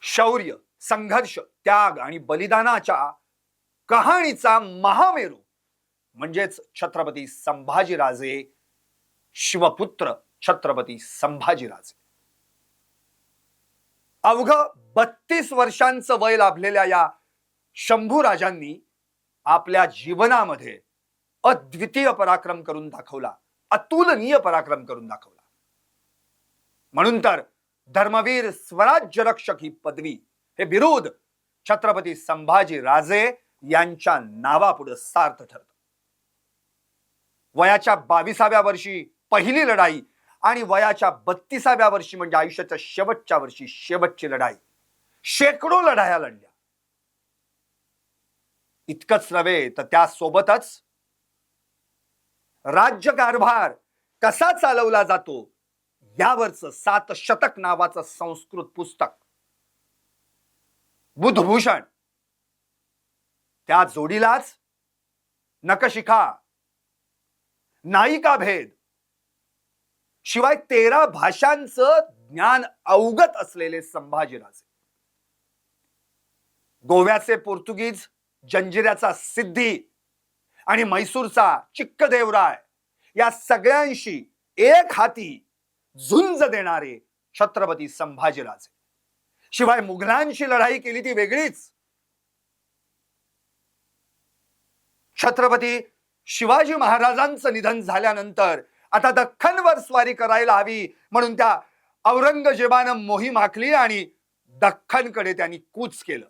शौर्य संघर्ष त्याग आणि बलिदानाच्या कहाणीचा महामेरू म्हणजेच छत्रपती संभाजीराजे शिवपुत्र छत्रपती संभाजीराजे. अवघ बत्तीस वर्षांचं वय लाभलेल्या या शंभू राजांनी आपल्या जीवनामध्ये अद्वितीय पराक्रम करून दाखवला अतुलनीय पराक्रम करून दाखवला. म्हणून तर धर्मवीर स्वराज्य रक्षक ही पदवी. हे बिरुद छत्रपती संभाजी राजे यांच्या नावापुढे सार्थ ठरत. वयाच्या बावीसाव्या वर्षी पहिली लढाई आणि वयाच्या बत्तीसाव्या वर्षी म्हणजे आयुष्याच्या शेवटच्या वर्षी शेवटची लढाई. शेकडो लढाया लढल्या. इतकंच नव्हे तर त्यासोबतच राज्यकारभार कसा चालवला जातो? यावरच सात शतक नावाचं संस्कृत पुस्तक. बुधभूषण त्या जोडीलाच नकशिखा नायिका भेद शिवाय तेरा भाषांचं ज्ञान अवगत असलेले संभाजीराजे. गोव्याचे पोर्तुगीज जंजिऱ्याचा सिद्धी आणि म्हैसूरचा चिक्कदेवराय या सगळ्यांशी एक हाती झुंज देणारे छत्रपती संभाजीराजे. शिवाय मुघलांशी लढाई केली ती वेगळीच. छत्रपती शिवाजी महाराजांचं निधन झाल्यानंतर आता दख्खनवर स्वारी करायला हवी म्हणून त्या औरंगजेबानं मोहीम आखली आणि दख्खनकडे त्यांनी कूच केलं.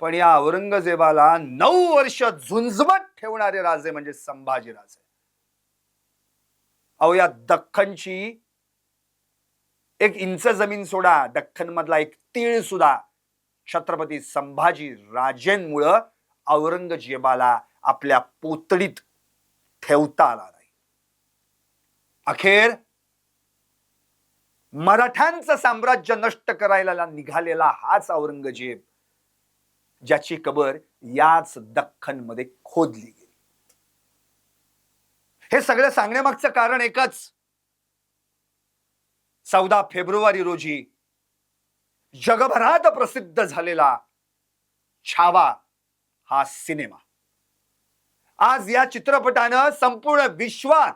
पण या औरंगजेबाला नऊ वर्ष झुंजवत ठेवणारे राजे म्हणजे संभाजी राजे अहो या दख्खनची एक इंच जमीन सोडा. दख्खन मधला एक तीळ सुद्धा. छत्रपती संभाजी राजेंमुळं औरंगजेबाला आपल्या पोतडीत ठेवता आला नाही. अखेर मराठ्यांचं साम्राज्य नष्ट करायला निघालेला हाच औरंगजेब ज्याची कबर याच दख्खनमध्ये खोदली गेली. हे सगळं सांगण्यामागचं कारण एकच. चौदा फेब्रुवारी रोजी जगभरात प्रसिद्ध झालेला छावा हा सिनेमा. आज या चित्रपटानं संपूर्ण विश्वात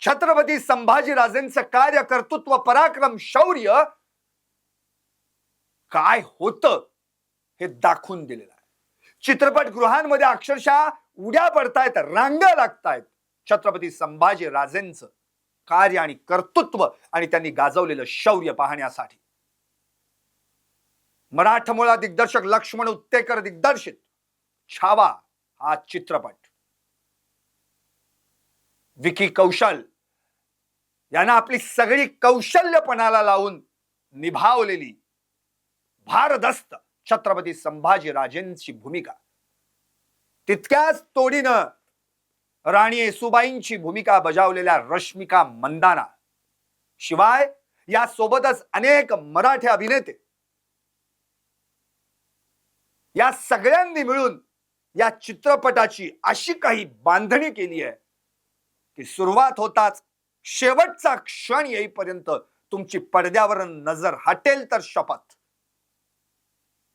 छत्रपती संभाजीराजेंचं कार्य कर्तृत्व पराक्रम शौर्य काय होत हे दाखवून दिलेलं आहे. चित्रपटगृहांमध्ये अक्षरशः उड्या पडतायत रांगा लागतायत. छत्रपती संभाजी राजेंचं कार्य आणि कर्तृत्व आणि त्यांनी गाजवलेलं शौर्य पाहण्यासाठी. मराठमोळा दिग्दर्शक लक्ष्मण उत्तेकर दिग्दर्शित छावा हा चित्रपट. विकी कौशल यांना आपली सगळी कौशल्यपणाला लावून निभावलेली भारदस्त छत्रपती संभाजी राजेंची भूमिका. तितक्याच तोडीनं राणी येसुबाईंची भूमिका बजावलेल्या रश्मिका मंदाना. शिवाय या सोबतच अनेक मराठी अभिनेते. या सगळ्यांनी मिळून या चित्रपटाची अशी काही बांधणी केली आहे की सुरुवात होताच शेवटचा क्षण येईपर्यंत तुमची पडद्यावर नजर हटेल तर शपथ.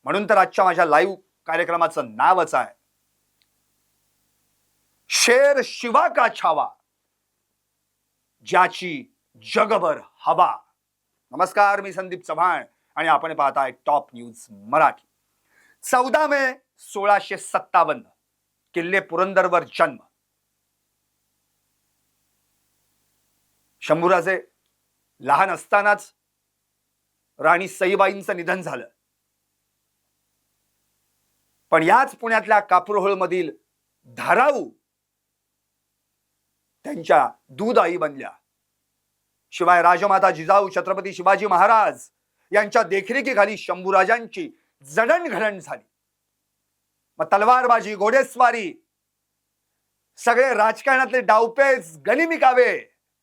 म्हणून तर आजच्या माझ्या लाईव्ह कार्यक्रमाचं नावच आहे शेर शिवा का छावा? ज्याची जगभर हवा. नमस्कार मी संदीप चव्हाण आणि आपण पाहताय टॉप न्यूज मराठी. चौदा मे सोळाशे सत्तावन्न किल्ले पुरंदरवर जन्म. शंभूराजे लहान असतानाच राणी सईबाईंचं निधन झालं. पण याच पुण्यातल्या कापूरहोळ मधील धाराऊ त्यांच्या दूध आई बनल्या. शिवाय राजमाता जिजाऊ छत्रपती शिवाजी महाराज यांच्या देखरेखीखाली शंभूराजांची जडणघडण झाली. मग तलवारबाजी घोडेस्वारी सगळे राजकारणातले डावपेच गलिमिकावे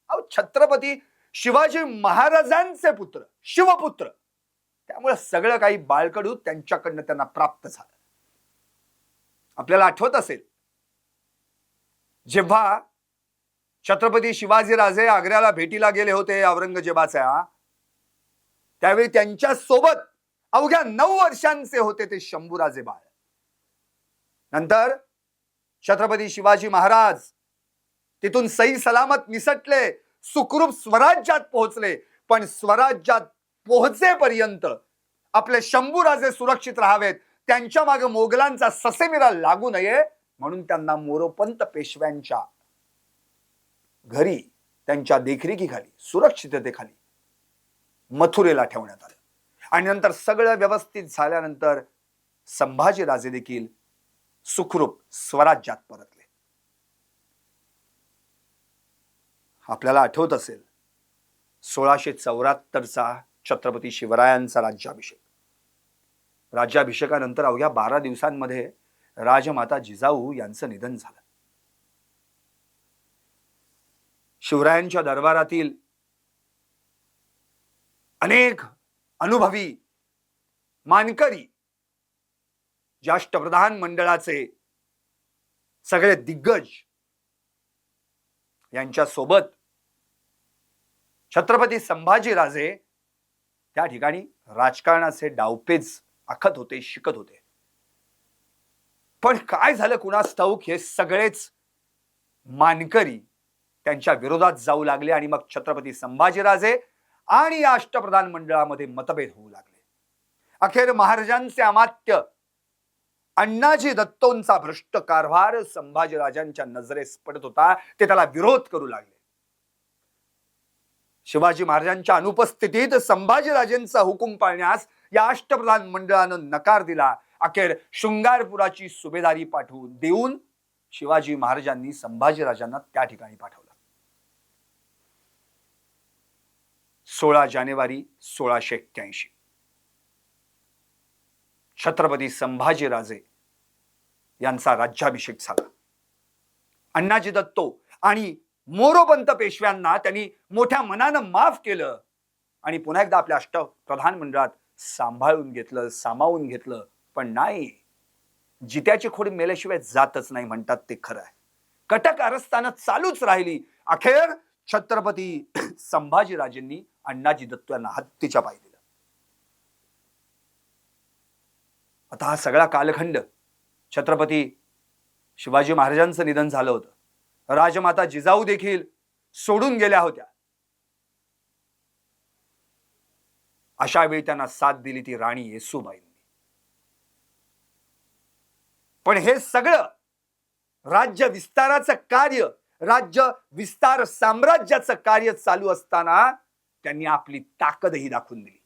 अहो छत्रपती शिवाजी महाराजांचे पुत्र शिवपुत्र. त्यामुळे सगळं काही बाळकडू त्यांच्याकडनं त्यांना प्राप्त झालं. आपल्याला आठवत असेल जेव्हा छत्रपती शिवाजीराजे आग्र्याला भेटीला गेले होते औरंगजेबाच्या. त्यावेळी त्यांच्यासोबत अवघ्या नऊ वर्षांचे होते ते शंभूराजे बाळ. नंतर छत्रपती शिवाजी महाराज तिथून सई सलामत निसटले सुखरूप स्वराज्यात पोहोचले पण स्वराज्यात पोहोचेपर्यंत आपले शंभूराजे सुरक्षित राहावेत त्यांच्या मागे मोगलांचा ससेमिरा लागू नये म्हणून त्यांना मोरोपंत पेशव्यांच्या घरी त्यांच्या देखरेखीखाली सुरक्षिततेखाली मथुरेला ठेवण्यात आलं. आणि नंतर सगळं व्यवस्थित झाल्यानंतर संभाजीराजे देखील सुखरूप स्वराज्यात परतले. आपल्याला आठवत असेल सोळाशे चौऱ्याहत्तरचा छत्रपती शिवरायांचा राज्याभिषेक. राज्याभिषेकानंतर अवघ्या बारा दिवसांमध्ये राजमाता जिजाऊ यांचं निधन झालं. शिवरायांच्या दरबारातील अनेक अनुभवी मानकरी ज्येष्ठप्रधान मंडळाचे सगळे दिग्गज यांच्या सोबत छत्रपती संभाजीराजे त्या ठिकाणी राजकारणाचे डावपेच आखत होते शिकत होते. पण काय झालं कुणास ठाऊक हे सगळेच मानकरी त्यांच्या विरोधात जाऊ लागले आणि मग छत्रपती संभाजीराजे आणि या अष्टप्रधान मंडळामध्ये मतभेद होऊ लागले. अखेर महाराजांचे अमात्य अण्णाजी दत्तोंचा भ्रष्ट कारभार संभाजीराजांच्या नजरेस पडत होता ते त्याला विरोध करू लागले. शिवाजी महाराजांच्या अनुपस्थितीत संभाजीराजेंचा हुकूम पाळण्यास या अष्टप्रधान मंडळानं नकार दिला. अखेर शृंगारपुराची सुभेदारी पाठवून देऊन शिवाजी महाराजांनी संभाजीराजांना त्या ठिकाणी पाठवलं. सोळा जानेवारी सोळाशे एक्क्याऐंशी. छत्रपती संभाजीराजे यांचा राज्याभिषेक झाला. अण्णाजी दत्तो आणि मोरोपंत पेशव्यांना त्यांनी मोठ्या मनानं माफ केलं आणि पुन्हा एकदा आपल्या अष्टप्रधान मंडळात सांभाळून घेतलं सामावून घेतलं. पण नाही जित्याची खोडी मेल्याशिवाय जातच नाही म्हणतात ते खरं आहे. कटक आरस्थानं चालूच राहिली. अखेर छत्रपती संभाजीराजेंनी अण्णाजी दत्तू यांना हत्तीच्या पाय दिलं. आता हा सगळा कालखंड छत्रपती शिवाजी महाराजांचं निधन झालं होतं. राजमाता जिजाऊ देखील सोडून गेल्या होत्या. अशा वेळी त्यांना साथ दिली ती राणी येसूबाईंनी. पण हे सगळं राज्य विस्ताराचं कार्य राज्य विस्तार साम्राज्याचं कार्य चालू असताना त्यांनी आपली ताकदही दाखवून दिली.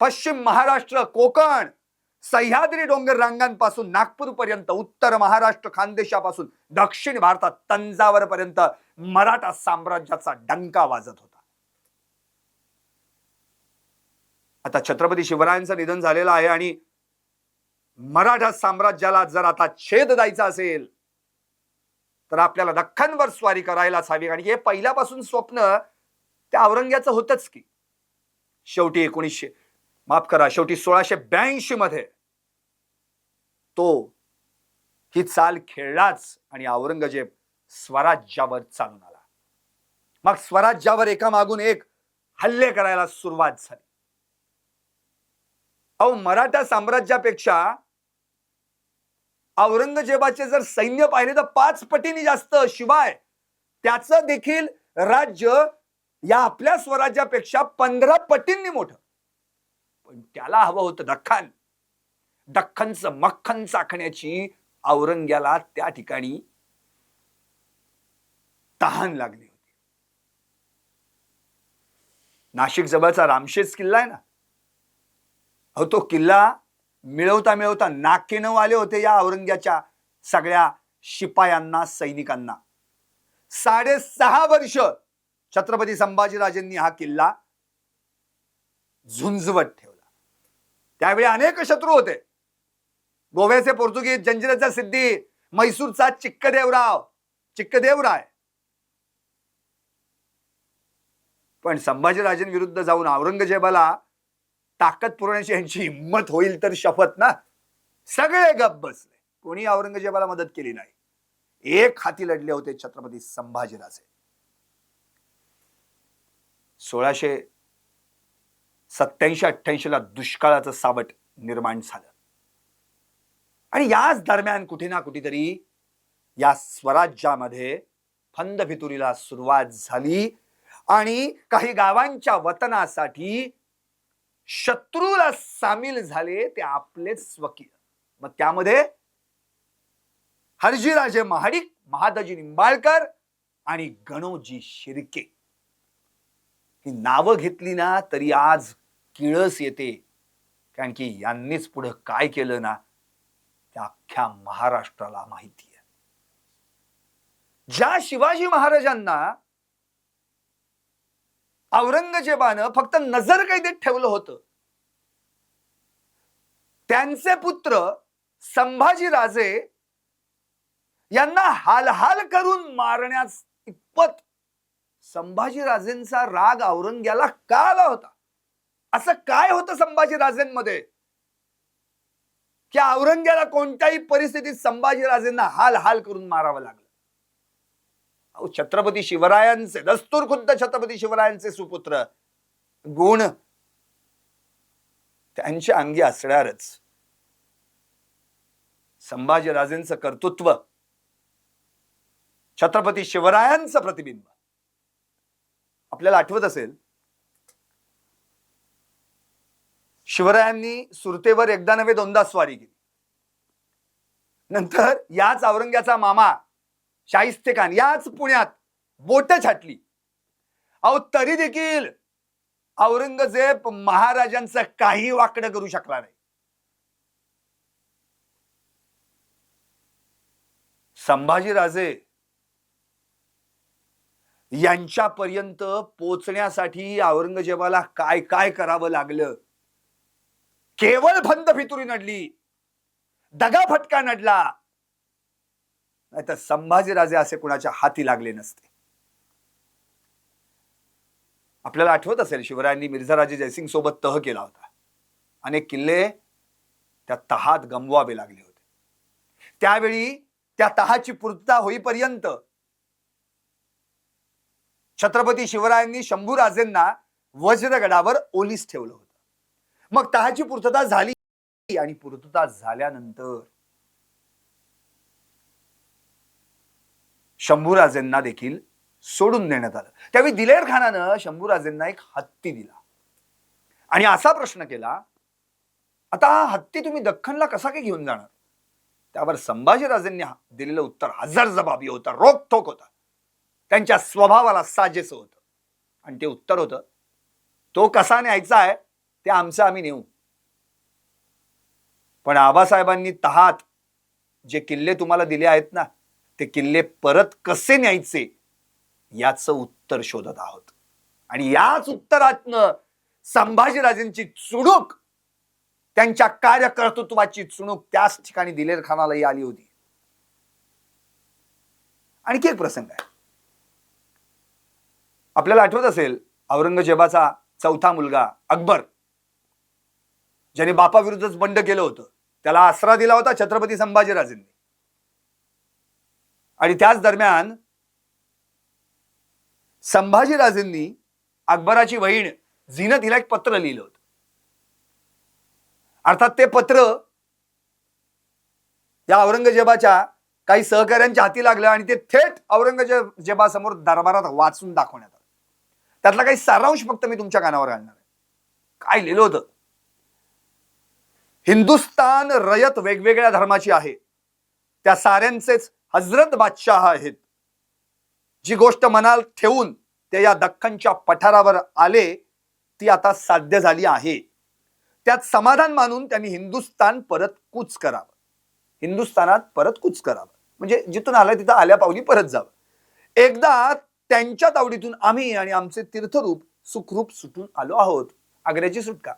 पश्चिम महाराष्ट्र कोकण सह्याद्री डोंगर रांगांपासून नागपूर पर्यंत उत्तर महाराष्ट्र खानदेशापासून दक्षिण भारतात तंजावर पर्यंत मराठा साम्राज्याचा डंका वाजत होता. आता छत्रपती शिवरायांचं निधन झालेलं आहे आणि मराठा साम्राज्याला जर आता छेद द्यायचा असेल तर आपल्याला दख्खनवर स्वारी करायलाच हवी. आणि हे पहिल्यापासून स्वप्न त्या औरंग्याचं होतच की. शेवटी एकोणीसशे माफ करा शेवटी सोळाशे ब्याऐंशी मध्ये तो ही चाल खेळलाच आणि औरंगजेब स्वराज्यावर चालून आला. मग स्वराज्यावर एका मागून एक हल्ले करायला सुरुवात झाली. अहो मराठा साम्राज्यापेक्षा औरंगजेबाचे जर सैन्य पाहिले तर पाच पटीने जास्त शिवाय त्याचं देखील राज्य या आपल्या स्वराज्यापेक्षा पंधरा पटींनी मोठं. पण त्याला हवं होतं दख्खन. दख्खनचं मख्खन चाखण्याची औरंग्याला त्या ठिकाणी तहान लागली होती. नाशिक जवळचा रामशेज किल्ला आहे ना? अहो तो किल्ला मिळवता मिळवता नाकेनव आले होते या औरंग्याच्या सगळ्या शिपायांना सैनिकांना. साडेसहा वर्ष छत्रपती संभाजीराजेंनी हा किल्ला झुंजवत ठेवला. त्यावेळी अनेक शत्रू होते. गोव्याचे पोर्तुगीज जंजिराचा सिद्धी मैसूरचा चिक्कदेवराव चिक्कदेवराय. पण संभाजीराजेंविरुद्ध जाऊन औरंगजेबाला ताकद पुरवण्याची यांची हिंमत होईल तर शपथ ना? सगळे गप बसले. कोणी औरंगजेबाला मदत केली नाही. एक हाती लढले होते छत्रपती संभाजीराजे. सोळाशे सत्याऐंशी अठ्ठ्याऐंशीला दुष्काळाचं सावट निर्माण झालं. आणि याच दरम्यान कुठे ना कुठेतरी या स्वराज्यामध्ये फंदभितुरीला सुरुवात झाली आणि काही गावांच्या वतनासाठी शत्रूला सामील झाले ते आपलेच स्वकीय मग त्यामध्ये हरजीराजे महाडिक महादाजी निंबाळकर आणि गणोजी शिर्के. ही नावं घेतली ना तरी आज किळस येते. कारण की यांनीच पुढं काय केलं ना त्या अख्ख्या महाराष्ट्राला माहिती आहे. ज्या शिवाजी महाराजांना औरंगजेबानं फक्त नजर कैदेत ठेवलं होतं त्यांचे पुत्र संभाजीराजे यांना हालहाल करून मारण्यास इतपत संभाजीराजेंचा राग औरंग्याला का आला होता. असं काय होतं संभाजीराजेंमध्ये? की औरंग्याला कोणत्याही परिस्थितीत संभाजीराजेंना हाल हाल करून मारावं लागलं. अहो छत्रपती शिवरायांचे दस्तूर खुद्द छत्रपती शिवरायांचे सुपुत्र गुण त्यांच्या अंगी असणारच. संभाजीराजेंचं कर्तृत्व छत्रपती शिवरायांचं प्रतिबिंब. आपल्याला आठवत असेल शिवरायांनी सुरतेवर एकदा नव्हे दोनदा स्वारी केली. नंतर याच औरंग्याचा मामा शाहिस्ते खान याच पुण्यात बोट छाटली. अहो तरी देखील औरंगजेब महाराजांचं काही वाकडं करू शकला नाही. संभाजीराजे यांच्यापर्यंत पोचण्यासाठी औरंगजेबाला काय काय करावं लागलं? केवळ भंद फितुरी नडली. दगा फटका नडला. नाही तर संभाजीराजे असे कुणाच्या हाती लागले नसते. आपल्याला आठवत असेल शिवरायांनी मिर्झाराजे जयसिंग सोबत तह केला होता. अनेक किल्ले त्या तहात गमवावे लागले होते. त्यावेळी त्या तहाची पूर्तता होईपर्यंत छत्रपती शिवरायांनी शंभूराजेंना वज्रगडावर ओलीस ठेवलं होतं. मग तहाची पूर्तता झाली आणि पूर्तता झाल्यानंतर शंभूराजेंना देखील सोडून देण्यात आलं. त्यावेळी दिलेर खानानं शंभूराजेंना एक हत्ती दिला. आणि असा प्रश्न केला आता हा हत्ती तुम्ही दख्खनला कसा काय घेऊन जाणार? त्यावर संभाजीराजेंनी हा- दिलेलं उत्तर हजार जबाबी होता रोखोक होता. त्यांच्या स्वभावाला साजेस होतं. आणि ते उत्तर होतं तो कसा न्यायचा आहे ते आमचं आम्ही नेऊ. पण आबासाहेबांनी तहात जे किल्ले तुम्हाला दिले आहेत ना ते किल्ले परत कसे न्यायचे याचं उत्तर शोधत आहोत. आणि याच उत्तरातनं संभाजीराजेंची चुणूक त्यांच्या कार्यकर्तृत्वाची चुणूक त्याच ठिकाणी दिलेर खानालाही आली होती. आणखी एक प्रसंग आहे. आपल्याला आठवत असेल औरंगजेबाचा चौथा मुलगा अकबर ज्याने बापाविरुद्धच बंड केलं होतं. त्याला आसरा दिला होता छत्रपती संभाजीराजेंनी. आणि त्याच दरम्यान संभाजीराजेंनी अकबराची बहीण झिनत हिला एक पत्र लिहिलं होतं. अर्थात ते पत्र या औरंगजेबाच्या काही सहकाऱ्यांच्या हाती लागलं आणि ते थेट औरंगजेबासमोर दरबारात वाचून दाखवण्यात आलं. त्यातला काही सारांश फक्त मी तुमच्या कानावर घालणार आहे. काय लिहिलं होतं? हिंदुस्तान रयत वेगवेगळ्या धर्माची आहे. त्या साऱ्यांचेच हजरत बादशाह आहेत. जी गोष्ट मनाल ठेवून ते या दख्खनच्या पठारावर आले ती आता साध्य झाली आहे. त्यात समाधान मानून त्यांनी हिंदुस्तान परत कूच करावं. हिंदुस्थानात परत कूच करावं. म्हणजे जिथून आलं तिथं आल्या पावली परत जावं. एकदा त्यांच्या तावडीतून आम्ही आणि आमचे तीर्थरूप सुखरूप सुटून आलो आहोत. आग्र्याची सुटका.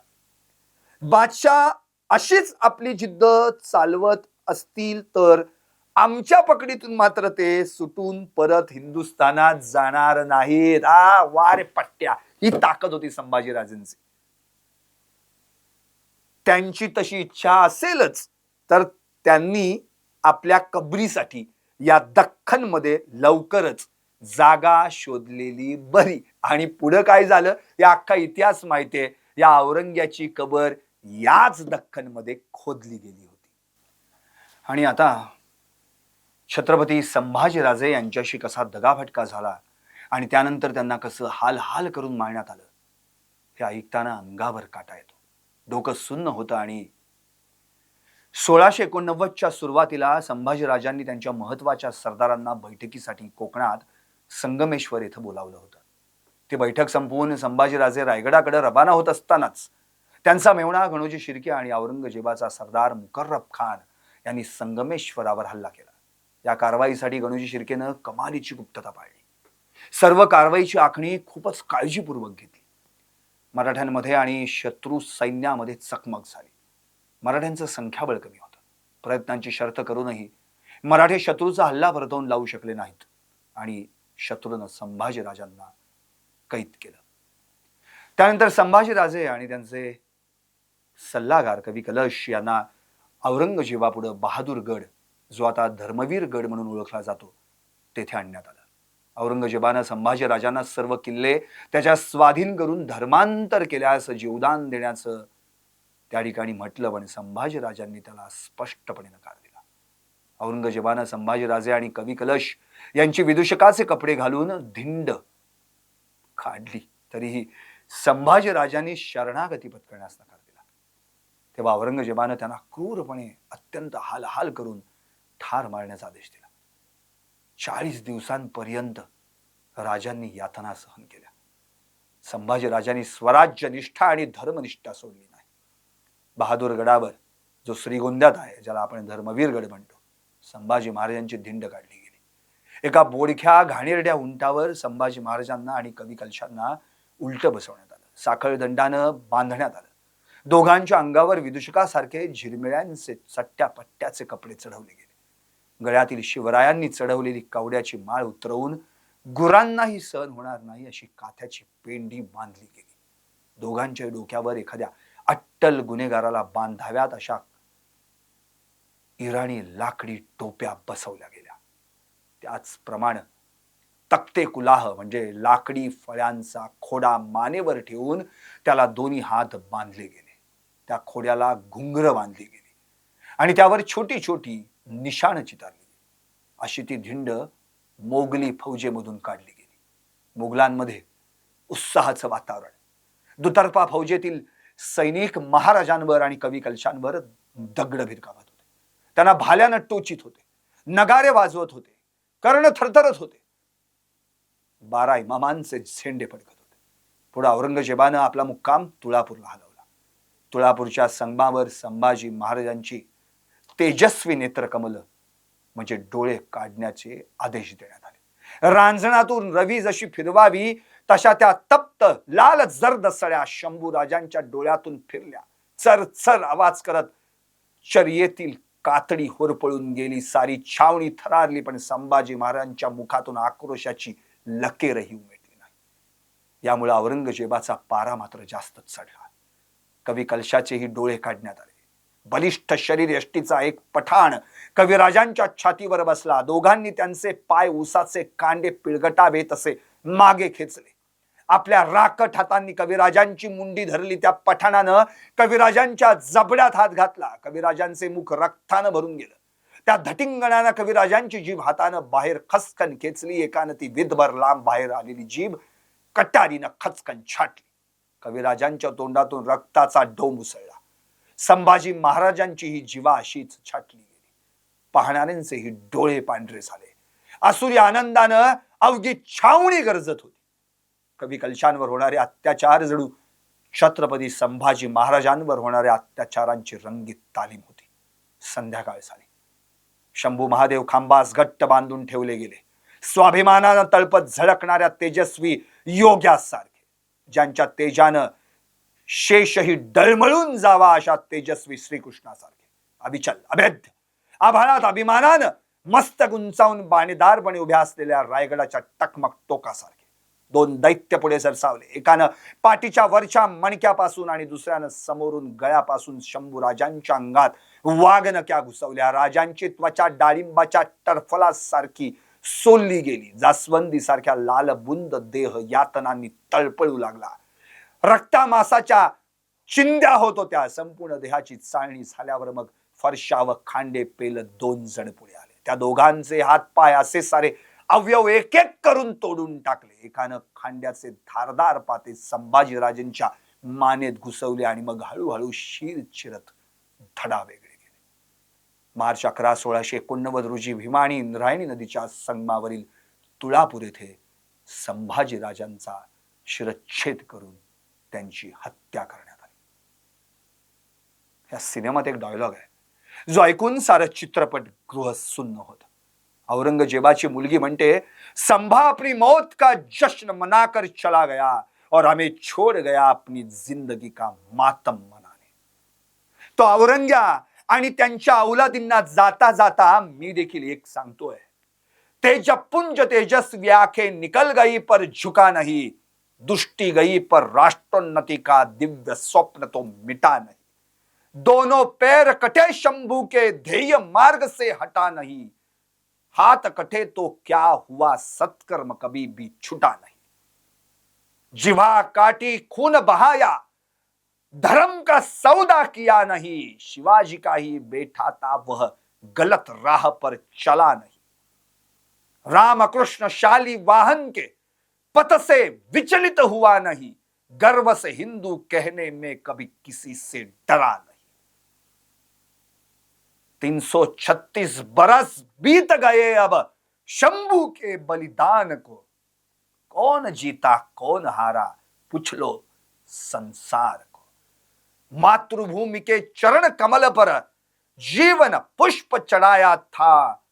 बादशाह अशीच आपली जिद्द चालवत असतील तर आमच्या पकडीतून मात्र ते सुटून परत हिंदुस्थानात जाणार नाहीत. आ वारे पट्ट्या. ही ताकद होती संभाजीराजेंची. त्यांची तशी इच्छा असेलच तर त्यांनी आपल्या कबरीसाठी या दख्खनमध्ये लवकरच जागा शोधलेली बरी. आणि पुढं काय झालं? या अख्खा इतिहास माहितीये. या औरंग्याची कबर याच दख्खनमध्ये खोदली गेली होती. आणि आता छत्रपती संभाजीराजे यांच्याशी कसा दगाफटका झाला आणि त्यानंतर त्यांना कसं हाल हाल करून मारण्यात आलं हे ऐकताना अंगावर काटा येतो. डोकं सुन्न होतं आणि सोळाशे एकोणनव्वदच्या सुरुवातीला संभाजीराजांनी त्यांच्या महत्त्वाच्या सरदारांना बैठकीसाठी कोकणात संगमेश्वर इथं बोलावलं होतं. ती बैठक संपवून संभाजीराजे रायगडाकडे रवाना होत असतानाच त्यांचा मेवणा गणोजी शिर्के आणि औरंगजेबाचा सरदार मुकर्रब खान यांनी संगमेश्वरावर हल्ला केला. या कारवाईसाठी गणोजी शिर्केनं कमालीची गुप्तता पाळली. सर्व कारवाईची आखणी खूपच काळजीपूर्वक घेतली. मराठ्यांमध्ये आणि शत्रू सैन्यामध्ये चकमक झाली. मराठ्यांचं संख्याबळ कमी होतं. प्रयत्नांची शर्त करूनही मराठे शत्रूचा हल्ला परतवून लावू शकले नाहीत. आणि शत्रूनं संभाजीराजांना कैद केलं. त्यानंतर संभाजीराजे आणि त्यांचे सल्लागार कवी कलश यांना औरंगजेबापुढं बहादूरगड जो आता धर्मवीर गड म्हणून ओळखला जातो तेथे आणण्यात आला. औरंगजेबानं संभाजीराजांना सर्व किल्ले त्याच्या स्वाधीन करून धर्मांतर केल्यास जीवदान देण्याचं त्या ठिकाणी म्हटलं पण संभाजीराजांनी त्याला स्पष्टपणे नकार दिला. औरंगजेबानं संभाजीराजे आणि कवी कलश यांची विदूषकाचे कपडे घालून धिंड काढली तरीही संभाजीराजांनी शरणागती पत्करण्यास नकार दिला. तेव्हा औरंगजेबानं त्यांना क्रूरपणे अत्यंत हालहाल करून ठार मारण्याचा आदेश दिला. चाळीस दिवसांपर्यंत राजांनी यातना सहन केल्या. संभाजीराजांनी स्वराज्य निष्ठा आणि धर्मनिष्ठा सोडली नाही. बहादूर गडावर जो श्रीगोंद्यात आहे ज्याला आपण धर्मवीर गड म्हणतो संभाजी महाराजांची धिंड काढली गेली. एका बोडख्या घाणेरड्या उंटावर संभाजी महाराजांना आणि कवी कलशांना उलटं बसवण्यात आलं. साखळदंडानं बांधण्यात आलं. दोघांच्या अंगावर विदूषकासारखे झिरमिळ्यांचे चट्ट्या पट्ट्याचे कपडे चढवले गेले. गळ्यातील शिवरायांनी चढवलेली कवड्याची माळ उतरवून गुरांनाही सहन होणार नाही अशी काथ्याची पेंडी बांधली गेली. दोघांच्या डोक्यावर एखाद्या अट्टल गुन्हेगाराला बांधाव्यात अशा इराणी लाकडी टोप्या बसवल्या गेल्या. त्याचप्रमाणे तक्ते कुलाह म्हणजे लाकडी फळ्यांचा खोडा मानेवर ठेवून त्याला दोन्ही हात बांधले गेले. त्या खोड्याला घुंगर बांधली गेली. आणि त्यावर छोटी छोटी निशाण चितारली अशी ती धिंड मोगली फौजेमधून काढली गेली. मुघलांमध्ये उत्साहाचं वातावरण. दुतर्फा फौजेतील सैनिक महाराजांवर आणि कवी कलशांवर दगड भिरकावत होते. त्यांना भाल्यानं टोचित होते. नगारे वाजवत होते. कर्ण थरथरत होते. बारा इमामांचे झेंडे फडकत होते. पुढे औरंगजेबानं आपला मुक्काम तुळापूरला हलवला. तुळापूरच्या संगमावर संभाजी महाराजांची तेजस्वी नेत्रकमलं म्हणजे डोळे काढण्याचे आदेश देण्यात आले. रांजणातून रवी जशी फिरवावी तशा त्या तप्त लाल जर्द सळ्या शंभू राजांच्या डोळ्यातून फिरल्या. चर चर आवाज करत चर्येतील कातडी होरपळून गेली सारी छावणी थरारली पण संभाजी महाराजांच्या मुखातून आक्रोशाची लकेरही उमेटली नाही. यामुळे औरंगजेबाचा पारा मात्र जास्तच चढला. कवी कलशाचेही डोळे काढण्यात आले. बलिष्ठ शरीर यष्टीचा एक पठाण कविराजांच्या छातीवर बसला. दोघांनी त्यांचे पाय उसाचे कांडे पिळगटावे तसे मागे खेचले. आपल्या राकट हातांनी कविराजांची मुंडी धरली त्या पठाणानं कविराजांच्या जबड्यात हात घातला. कविराजांचे मुख रक्तानं भरून गेलं. त्या धटिंगणानं कविराजांची जीभ हातानं बाहेर खसकन खेचली. एकानं ती विधभर लांब बाहेर आलेली जीभ कटारीनं खचकन छाटली. कविराजांच्या तोंडातून रक्ताचा डोम उसळला. संभाजी महाराजांची ही जीवा अशीच छाटली गेली. पाहणाऱ्यांचेही डोळे पांढरे झाले. असुरी आनंदानं अवघी छावणी गरजत होती. कवी कलशांवर होणारे अत्याचार जणू छत्रपती संभाजी महाराजांवर होणाऱ्या अत्याचारांची रंगीत तालीम होती. संध्याकाळ झाली. शंभू महादेव खांबास घट्ट बांधून ठेवले गेले. स्वाभिमानानं तळपत झळकणाऱ्या तेजस्वी योग्यासारखे ज्यांच्या तेजानं शेषही डळमळून जावा अशा तेजस्वी श्रीकृष्णासारखे. अभिचल अभेद्य आभाळात अभिमानानं मस्तक उंचावून बाणेदारपणे उभ्या असलेल्या रायगडाच्या टकमक टोकासारखे. दोन दैत्य पुढे सरसावले. एकानं पाठीच्या वरच्या मणक्यापासून आणि दुसऱ्यानं समोरून गळ्यापासून शंभू राजांच्या अंगात वाघनक्या घुसवल्या. राजांची त्वचा डाळिंबाच्या टरफलासारखी सोलली गेली. जास्वंदी सारख्या लाल बुंद देह यातनांनी तळपळू लागला. रक्तामासाच्या चिंध्या होत होत्या. संपूर्ण देहाची चाळणी झाल्यावर मग फरशा व खांडे पेल दोन जण पुढे आले. त्या दोघांचे हात पाय असे सारे अवयव एक एक करून तोडून टाकले. एकानं खांड्याचे धारदार पाते संभाजीराजेंच्या मानेत घुसवले आणि मग हळूहळू शिर चिरत धडा वेगळे गेले मार्च अकरा सोळाशे एकोणनव्वद रोजी भीमाणी इंद्रायणी नदीच्या संगमावरील तुळापूर येथे संभाजीराजांचा शिरच्छेद करून त्यांची हत्या करण्यात आली. या सिनेमात एक डायलॉग आहे. जो ऐकून सारं चित्रपट गृह सुन्न होत. औरंगजेबाची मुलगी म्हणते संभा अपनी मौत का जश्न मनाकर चला गया और हमें छोड़ गया अपनी ज़िंदगी का मातम मनाने। तो औरंग्या आणि त्यांच्या औलादींना जाता जाता मी देखील एक सांगतोय तेज पुंज तेजस व्याखे निकल गई पर झुका नहीं, दुष्टि गई पर राष्ट्रोन्नति का दिव्य स्वप्न तो मिटा नहीं। दोनों पैर कटे शंभू के ध्येय मार्ग से हटा नहीं हाथ कटे तो क्या हुआ? सत्कर्म कभी भी छुटा नहीं। जिवा काटी खून बहाया, धर्म का सौदा किया नहीं, शिवाजी का ही बेटा था वह गलत राह पर चला नहीं। राम कृष्ण शाली वाहन के पथ से विचलित हुआ नहीं। गर्व से हिंदू कहने में कभी किसी से डरा नहीं। 336 बरस बीत गए अब शंभू के बलिदान को। कौन जीता, कौन हारा, पूछ लो संसार को। मातृभूमि के चरण कमल पर जीवन पुष्प चढ़ाया था।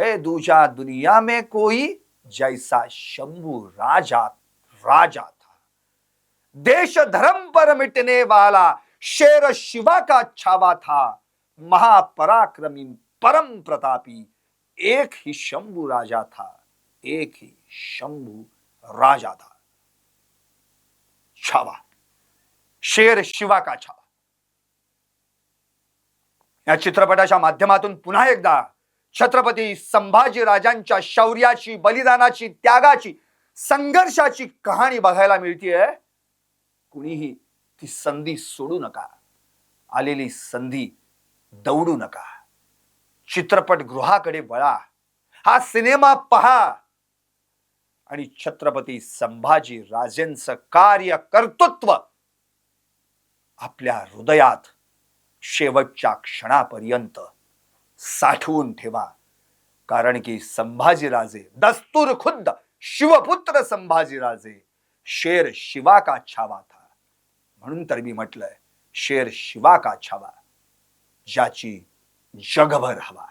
है दूजा दुनिया में कोई जैसा शंभू राजा राजा था। देश धर्म पर मिटने वाला शेर शिवा का छावा था। महापराक्रमी परम प्रतापी एक ही शंभू राजा था एक ही शंभू राजा था। छावा शेर शिवा का छावा। या चित्रपटाच्या माध्यमातून पुन्हा एकदा छत्रपती संभाजी राजांच्या शौर्याची बलिदानाची त्यागाची संघर्षाची कहाणी बघायला मिळतीये. कुणीही ती संधी सोडू नका. आलेली संधी दौडू नका. चित्रपटगृहाकडे वळा. हा सिनेमा पहा. आणि छत्रपती संभाजी राजेंचं कार्य कर्तृत्व आपल्या हृदयात शेवटच्या क्षणापर्यंत साठवून ठेवा. कारण की संभाजीराजे दस्तूर खुद्द शिवपुत्र संभाजीराजे शेर शिवा का छावा था. म्हणून तर मी म्हटलंय शेर शिवा का छावा. ज्याची जगभर हवा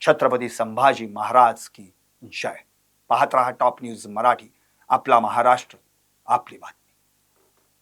छत्रपती संभाजी महाराज की जय. पाहत रहा टॉप न्यूज मराठी. आपला महाराष्ट्र आपली बात